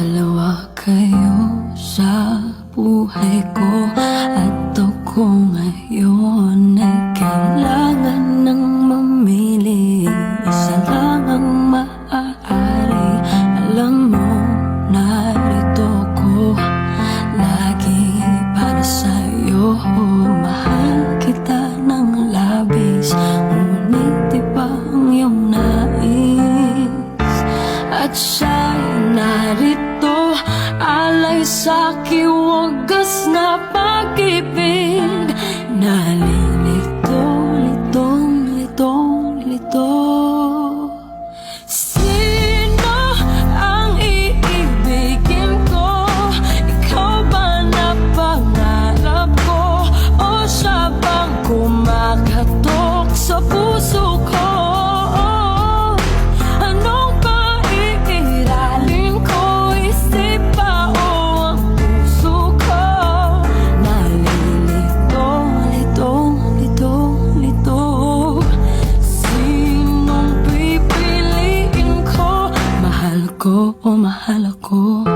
Dalawa kayo sa buhay ko At ako ngayon ay kailangan ng mamili. Isa lang ang maaari. Alam mo, narito ko Lagi para sa'yo. Mahal kita ng labis Ngunit iba ang iyong nais? At siya'y narito Alay sa kiwagas ko o mahal ako?